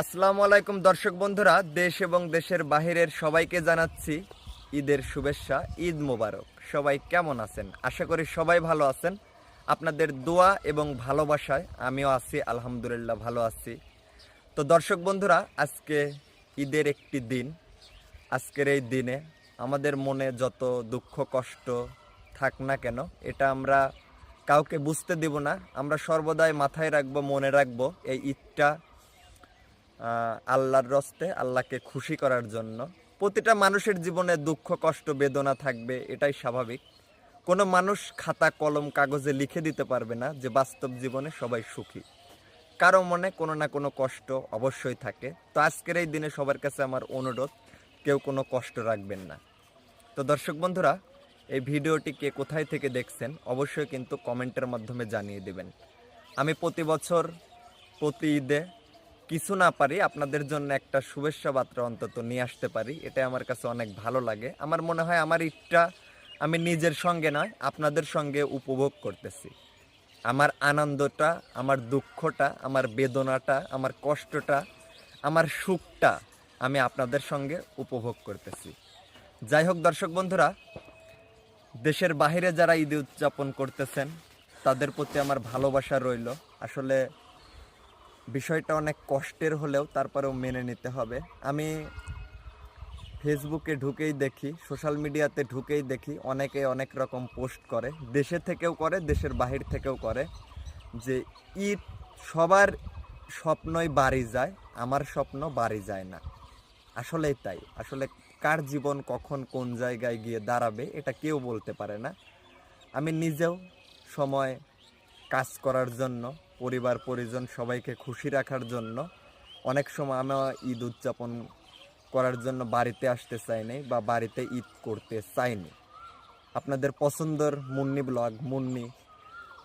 আসসালামু আলাইকুম দর্শক বন্ধুরা, দেশ এবং দেশের বাহিরের সবাইকে জানাচ্ছি ঈদের শুভেচ্ছা, ঈদ মোবারক। সবাই কেমন আছেন? আশা করি সবাই ভালো আছেন। আপনাদের দোয়া এবং ভালোবাসায় আমিও আছি, আলহামদুলিল্লাহ ভালো আছি। তো দর্শক বন্ধুরা, আজকে ঈদের একটি দিন। আজকের এই দিনে আমাদের মনে যত দুঃখ, কষ্ট থাক না কেন, এটা আমরা কাউকে বুঝতে দিব না। আমরা সর্বদাই মাথায় রাখব, মনে রাখব, এই ঈদটা আল্লাহর রস্তে আল্লাহকে খুশি করার জন্য। প্রতিটা মানুষের জীবনে দুঃখ, কষ্ট, বেদনা থাকবে, এটাই স্বাভাবিক। কোনো মানুষ খাতা, কলম, কাগজে লিখে দিতে পারবে না যে বাস্তব জীবনে সবাই সুখী। কারও মনে কোনো না কোনো কষ্ট অবশ্যই থাকে। তো আজকের এই দিনে সবার কাছে আমার অনুরোধ, কেউ কোনো কষ্ট রাখবেন না। তো দর্শক বন্ধুরা, এই ভিডিওটি কে কোথায় থেকে দেখছেন অবশ্যই কিন্তু কমেন্টের মাধ্যমে জানিয়ে দেবেন। আমি প্রতি বছর, প্রতি ঈদে কিছু না পারি, আপনাদের জন্য একটা শুভেচ্ছা বার্তা অন্তত নিয়ে আসতে পারি। এটা আমার কাছে অনেক ভালো লাগে। আমার মনে হয় আমার ঈদটা আমি নিজের সঙ্গে নয়, আপনাদের সঙ্গে উপভোগ করতেছি। আমার আনন্দটা, আমার দুঃখটা, আমার বেদনাটা, আমার কষ্টটা, আমার সুখটা আমি আপনাদের সঙ্গে উপভোগ করতেছি। যাই হোক দর্শক বন্ধুরা, দেশের বাইরে যারা ঈদ উদযাপন করতেছেন, তাদের প্রতি আমার ভালোবাসা রইল। আসলে বিষয়টা অনেক কষ্টের হলেও তারপরেও মেনে নিতে হবে। আমি ফেসবুকে ঢুকেই দেখি সোশ্যাল মিডিয়াতে ঢুকেই দেখি, অনেকে অনেক রকম পোস্ট করে। দেশে থেকেও করে, দেশের বাহির থেকেও করে যে, ঈদ সবার স্বপ্নই বাড়ি যায়, আমার স্বপ্ন বাড়ি যায় না। আসলেই তাই। আসলে কার জীবন কখন কোন জায়গায় গিয়ে দাঁড়াবে, এটা কেউ বলতে পারে না। আমি নিজেও সময় কাজ করার জন্য পরিবার, পরিজন সবাইকে খুশি রাখার জন্য। অনেক সময় আমি ঈদ উদযাপন করার জন্য বাড়িতে আসতে চাইনি বা বাড়িতে ঈদ করতে চাইনি আপনাদের পছন্দর মুন্নি ব্লগ, মুন্নি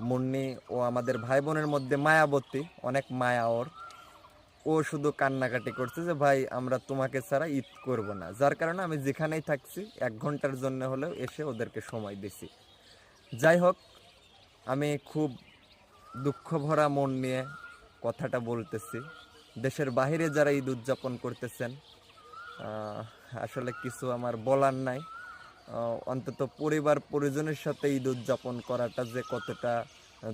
মুন্নি ও আমাদের ভাই বোনের মধ্যে মায়াবতী, অনেক মায়া ওর। ও শুধু কান্নাকাটি করছে যে, ভাই, আমরা তোমাকে ছাড়া ঈদ করব না। যার কারণে আমি যেখানেই থাকছি, এক ঘণ্টার জন্য হলেও এসে ওদেরকে সময় দিছি। যাই হোক, আমি খুব দুঃখ ভরা মন নিয়ে কথাটা বলতেছি। দেশের বাইরে যারা ঈদ উদযাপন করতেছেন আসলে কিছু আমার বলার নাই। অন্তত পরিবার পরিজনের সাথে ঈদ উদযাপন করাটা যে কতটা,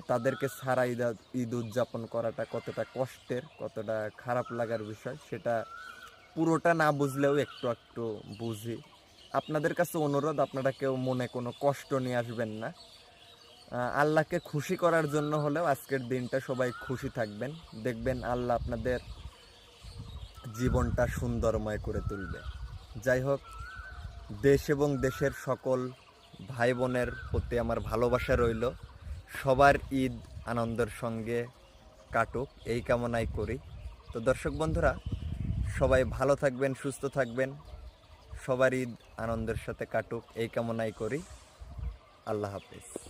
তাদেরকে ছাড়া ঈদ ঈদ উদযাপন করাটা কতটা কষ্টের, কতটা খারাপ লাগার বিষয়, সেটা পুরোটা না বুঝলেও একটু একটু বুঝি। আপনাদের কাছে অনুরোধ, আপনারা কেউ মনে কোনো কষ্ট নিয়ে আসবেন না। আল্লাহকে খুশি করার জন্য হলেও আজকের দিনটা সবাই খুশি থাকবেন। দেখবেন আল্লাহ আপনাদের জীবনটা সুন্দরময় করে তুলবে। যাই হোক, দেশ এবং দেশের সকল ভাই বোনের প্রতি আমার ভালোবাসা রইল। সবার ঈদ আনন্দের সঙ্গে কাটুক, এই কামনাই করি। তো দর্শক বন্ধুরা, সবাই ভালো থাকবেন, সুস্থ থাকবেন। সবার ঈদ আনন্দের সাথে কাটুক, এই কামনাই করি। আল্লাহ হাফিজ।